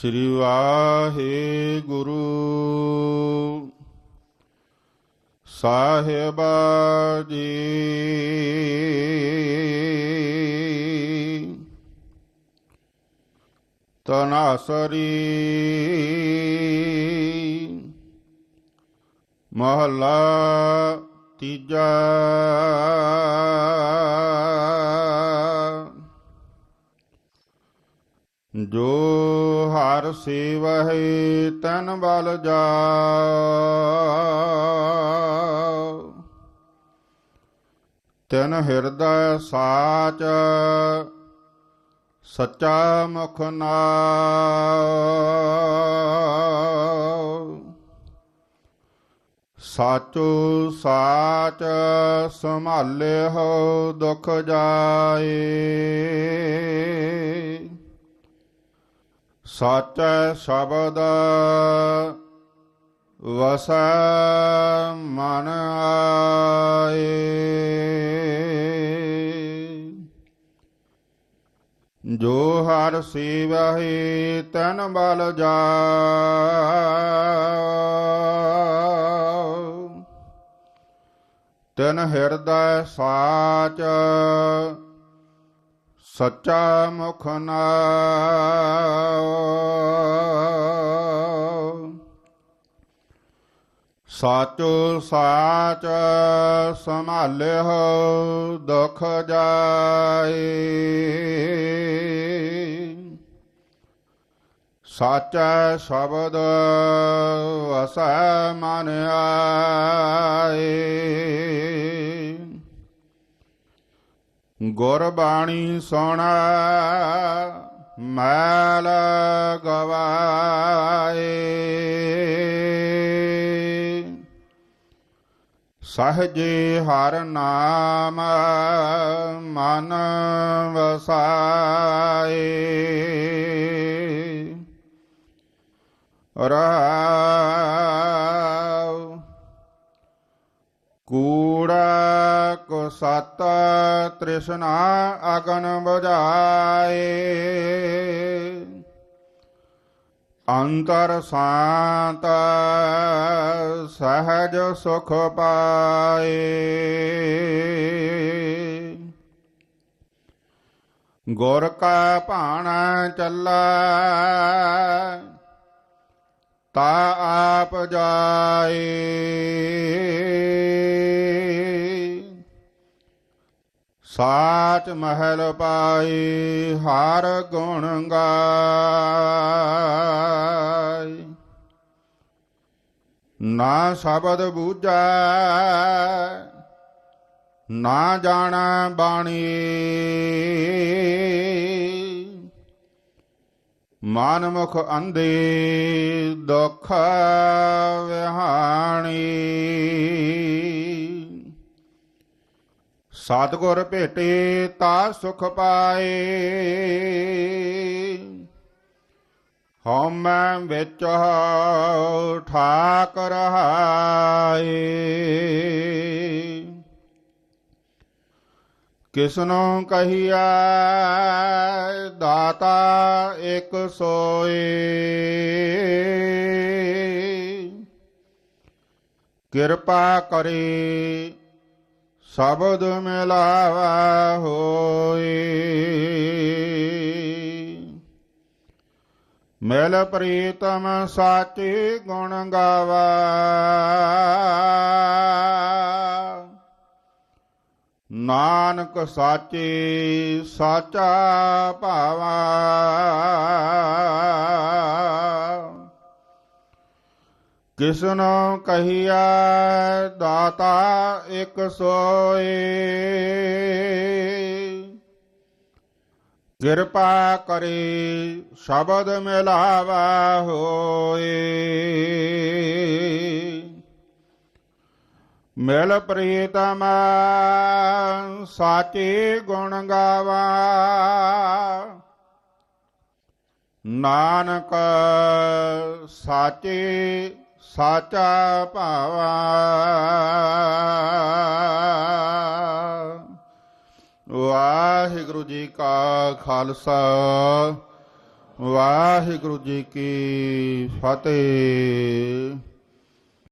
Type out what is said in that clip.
ਸ੍ਰੀ ਵਾਹਿਗੁਰੂ। ਸਾਹਿਬ ਜੀ। ਤਨਾਸਰੀ। ਮਹਲਾ ਤੀਜਾ। ਜੋ ਹਰ ਸੇਵਹਿ ਤਨ ਬਲ ਜਾ ਤਨ ਹਿਰਦੈ ਸਾਚ, ਸੱਚਾ ਮੁਖ ਨਾਮ ਸਾਚੋ ਸਾਚ ਹੋ ਦੁਖ ਜਾਏ। ਸਾਚੈ ਸ਼ਬਦ ਵਸੈ ਮਨ ਆਏ। ਜੋ ਹਰ ਸੇਵਹਿ ਤਨ ਬਲ ਜਾ ਤਨ ਹਿਰਦੈ ਸਾਚ ਸੱਚਾ ਮੁਖ ਨਾਮ ਸਾਚੋ ਸਾਚ ਸੰਭਾਲਿਓ ਦੁਖ ਜਾਏ। ਸਾਚਾ ਸ਼ਬਦ ਵਸੈ ਮਨ ਆਏ। ਗੁਰ ਬਾਣੀ ਸੁਣਾ ਮੈਲ ਗਵਾਏ। ਸਹਜੇ ਹਰ ਨਾਮ ਮਨ ਵਸਾਏ। ਰਹਾਉ ਕੂੜਾ ਕੋ ਸਤ ਤ੍ਰਿਸ਼ਨਾ ਅਗਨ ਬੁਝਾਏ ਅੰਤਰ ਸਾਤ ਸਹਜ ਸੁਖ ਪਾਏ। ਗੁਰ ਕਾ ਭਾਣਾ ਚੱਲਾ, ਤਾ ਆਪ ਜਾਏ। ਸਾਚ ਮਹਿਲ ਪਾਈ ਹਰ ਗੁਣ ਗਾਏ ਨਾ ਸ਼ਬਦ ਬੂਝੈ, ਨਾ ਜਾਣਾ ਬਾਣੀ। ਮਨ ਮੁਖ ਅੰਧੇ ਦੁਖ ਵਿਹਾਣੀ। ਸਤਿਗੁਰ ਭੇਟੇ ਤਾ ਸੁਖ ਪਾਏ। ਹਉਮੈ ਵਿੱਚ ਠਾਕ ਰਹਾਏ ਕਿਸਨੋ ਕਹੀਆ ਦਾਤਾ ਇਕ ਸੋਏ। ਕਿਰਪਾ ਕਰੇ ਸ਼ਬਦ ਮਿਲਾਵਾ ਹੋਏ ਮਿਲ ਪ੍ਰੀਤਮ ਸਾਚੇ ਗੁਣ ਗਾਵਾ। ਨਾਨਕ ਸਾਚੇ ਸਾਚਾ ਭਾਵਾ। ਕਿਸਨੋ ਕਹੀਆ ਦਾਤਾ ਇਕ ਸੋਏ। ਕਿਰਪਾ ਕਰੇ ਸ਼ਬਦ ਮਿਲਾਵਾ ਹੋਏ। ਮਿਲ ਪ੍ਰੀਤਮ ਸਾਚੇ ਗੁਣ ਗਾਵਾ। ਨਾਨਕ ਸਾਚੇ ਸਾਚਾ ਭਾਵਾ। ਵਾਹਿਗੁਰੂ ਜੀ ਕਾ ਖਾਲਸਾ ਵਾਹਿਗੁਰੂ ਜੀ ਕੀ ਫਤਿਹ।